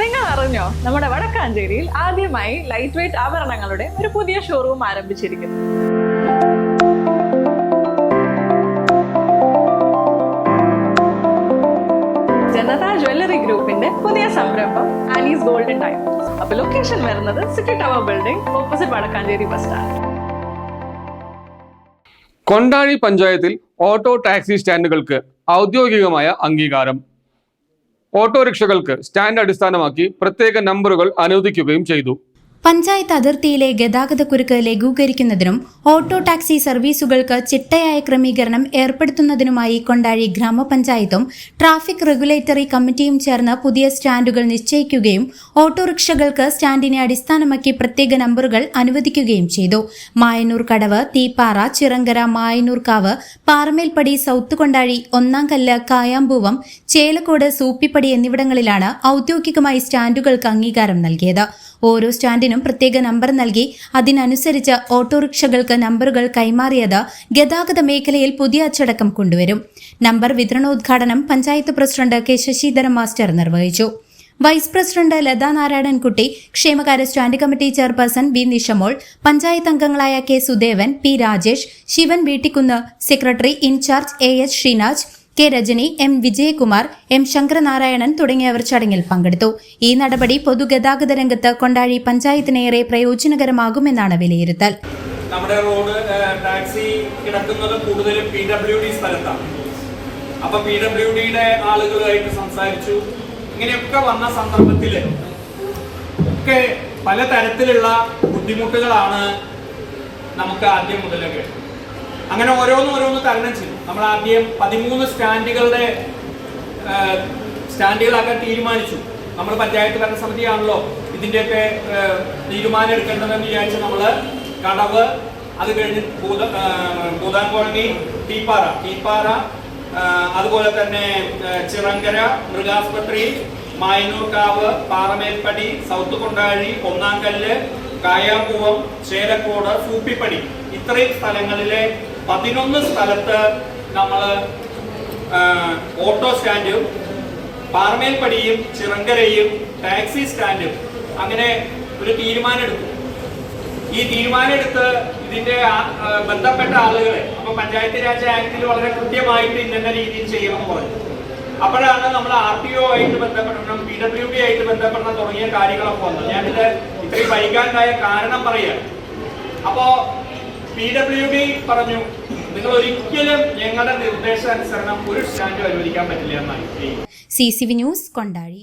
നിങ്ങൾ അറിഞ്ഞോ നമ്മുടെ വടക്കാഞ്ചേരിയിൽ ആദ്യമായി ലൈറ്റ് വെയിറ്റ് ആഭരണങ്ങളുടെ ഒരു പുതിയ ഷോറൂം ആരംഭിച്ചിരിക്കുന്നു. ജനത ജ്വല്ലറി ഗ്രൂപ്പിന്റെ പുതിയ സംരംഭം ആനീസ് ഗോൾഡൻ ടൈം അപ്പൊ ലൊക്കേഷൻ വരുന്നത് city tower building opposite Vadakkanchery bus stand Kondazhy പഞ്ചായത്തിൽ ഓട്ടോ ടാക്സി സ്റ്റാൻഡുകൾക്ക് ഔദ്യോഗികമായ അംഗീകാരം. ഓട്ടോറിക്ഷകൾക്ക് സ്റ്റാൻഡ് അടിസ്ഥാനമാക്കി പ്രത്യേക നമ്പറുകൾ അനുവദിക്കുകയും ചെയ്തു. പഞ്ചായത്ത് അതിർത്തിയിലെ ഗതാഗതക്കുരുക്ക് ലഘൂകരിക്കുന്നതിനും ഓട്ടോ ടാക്സി സർവീസുകൾക്ക് ചിട്ടയായ ക്രമീകരണം ഏർപ്പെടുത്തുന്നതിനുമായി കൊണ്ടാഴി ഗ്രാമപഞ്ചായത്തും ട്രാഫിക് റെഗുലേറ്ററി കമ്മിറ്റിയും ചേർന്ന് പുതിയ സ്റ്റാൻഡുകൾ നിശ്ചയിക്കുകയും ഓട്ടോറിക്ഷകൾക്ക് സ്റ്റാൻഡിനെ അടിസ്ഥാനമാക്കി പ്രത്യേക നമ്പറുകൾ അനുവദിക്കുകയും ചെയ്തു. മായന്നൂർ കടവ് തീപ്പാറ ചിറങ്കര മായന്നൂർക്കാവ് പാറമേൽപ്പടി സൗത്ത് കൊണ്ടാഴി ഒന്നാം കല്ല് കായാമ്പൂവം ചേലക്കോട് സൂപ്പിപ്പടി എന്നിവിടങ്ങളിലാണ് ഔദ്യോഗികമായി സ്റ്റാൻഡുകൾക്ക് അംഗീകാരം നൽകിയത്. ഓരോ സ്റ്റാൻഡിനും പ്രത്യേക നമ്പർ നൽകി. അതിനനുസരിച്ച് ഓട്ടോറിക്ഷകൾക്ക് നമ്പറുകൾ കൈമാറിയത് ഗതാഗത മേഖലയിൽ പുതിയ അച്ചടക്കം കൊണ്ടുവരും. നമ്പർ വിതരണോദ്ഘാടനം panchayat president K Sasidharan master നിർവഹിച്ചു. വൈസ് പ്രസിഡന്റ് ലതാ നാരായണൻകുട്ടി ക്ഷേമകാര്യ stand committee chairperson B Nishamol panchayat അംഗങ്ങളായ K Sudevan P Rajesh Sivan Veettikkunnu secretary in charge A S Sreenaj K Rajani M Vijayakumar M Sankaranarayanan തുടങ്ങിയവർ ചടങ്ങിൽ പങ്കെടുത്തു. ഈ നടപടി പൊതുഗതാഗത രംഗത്ത് കൊണ്ടാഴി പഞ്ചായത്തിനേറെ പ്രയോജനകരമാകുമെന്നാണ് വിലയിരുത്തൽ. നമ്മുടെ റോഡ് ടാക്സി കിടക്കുന്നത് കൂടുതലും പി ഡബ്ല്യു ഡി സ്ഥലത്താണ്. അപ്പൊ പി ഡബ്ല്യു ഡിയുടെ ആളുകളുമായിട്ട് സംസാരിച്ചു. ഇങ്ങനെയൊക്കെ വന്ന സന്ദർഭത്തിൽ ഒക്കെ പലതരത്തിലുള്ള ബുദ്ധിമുട്ടുകളാണ് നമുക്ക് ആദ്യം മുതലൊക്കെ അങ്ങനെ ഓരോന്ന് ഓരോന്ന് തരണം ചെയ്തു. നമ്മൾ ആദ്യം പതിമൂന്ന് സ്റ്റാൻഡുകളുടെ സ്റ്റാൻഡുകളാക്കാൻ തീരുമാനിച്ചു. നമ്മൾ പഞ്ചായത്ത് ഭരണസമിതിയാണല്ലോ. ഇതിന്റെയൊക്കെ തീരുമാനം എടുക്കേണ്ടതെന്ന് വിചാരിച്ച് നമ്മൾ കടവ് അത് കഴിഞ്ഞ് ഭൂത ഭൂതാൻ കോളനി തീപ്പാറ. തീപ്പാറ അതുപോലെ തന്നെ ചിറങ്കര മൃഗാസ്പത്രി മായനൂർക്കാവ് പാറമേൽപ്പടി സൗത്ത് കൊണ്ടാഴി ഒന്നാംകല്ല് കായാമ്പൂവം ചേലക്കോട് സൂപ്പിപ്പടി. ഇത്രയും സ്ഥലങ്ങളിലെ പതിനൊന്ന് സ്ഥലത്ത് നമ്മൾ ഓട്ടോ സ്റ്റാൻഡും പാറമേൽപ്പടിയും ചിറങ്കരയും ടാക്സി സ്റ്റാൻഡും അങ്ങനെ ഒരു തീരുമാനമെടുക്കും. ഈ തീരുമാനമെടുത്ത് ഇതിന്റെ ബന്ധപ്പെട്ട ആളുകളെ അപ്പൊ പഞ്ചായത്ത് രാജ് ആക്ടിൽ വളരെ കൃത്യമായിട്ട് ഇന്ന രീതിയിൽ ചെയ്യണം പറഞ്ഞു. അപ്പോഴാണ് നമ്മൾ ആർ ടി ഒ ആയിട്ട് ബന്ധപ്പെടണം പി ഡബ്ല്യു ഡി ആയിട്ട് ബന്ധപ്പെടണം തുടങ്ങിയ കാര്യങ്ങളൊക്കെ വന്നത്. ഞാനിത് ഇത്രയും വൈകാണ്ടായ കാരണം പറയുക അപ്പോ പി ഡബ്ല്യു ഡി പറഞ്ഞു നിങ്ങൾ ഒരിക്കലും ഞങ്ങളുടെ നിർദ്ദേശാനുസരണം ഒരു സ്റ്റാൻഡ് അനുവദിക്കാൻ പറ്റില്ല എന്നാണ്. C C V news Kondazhy.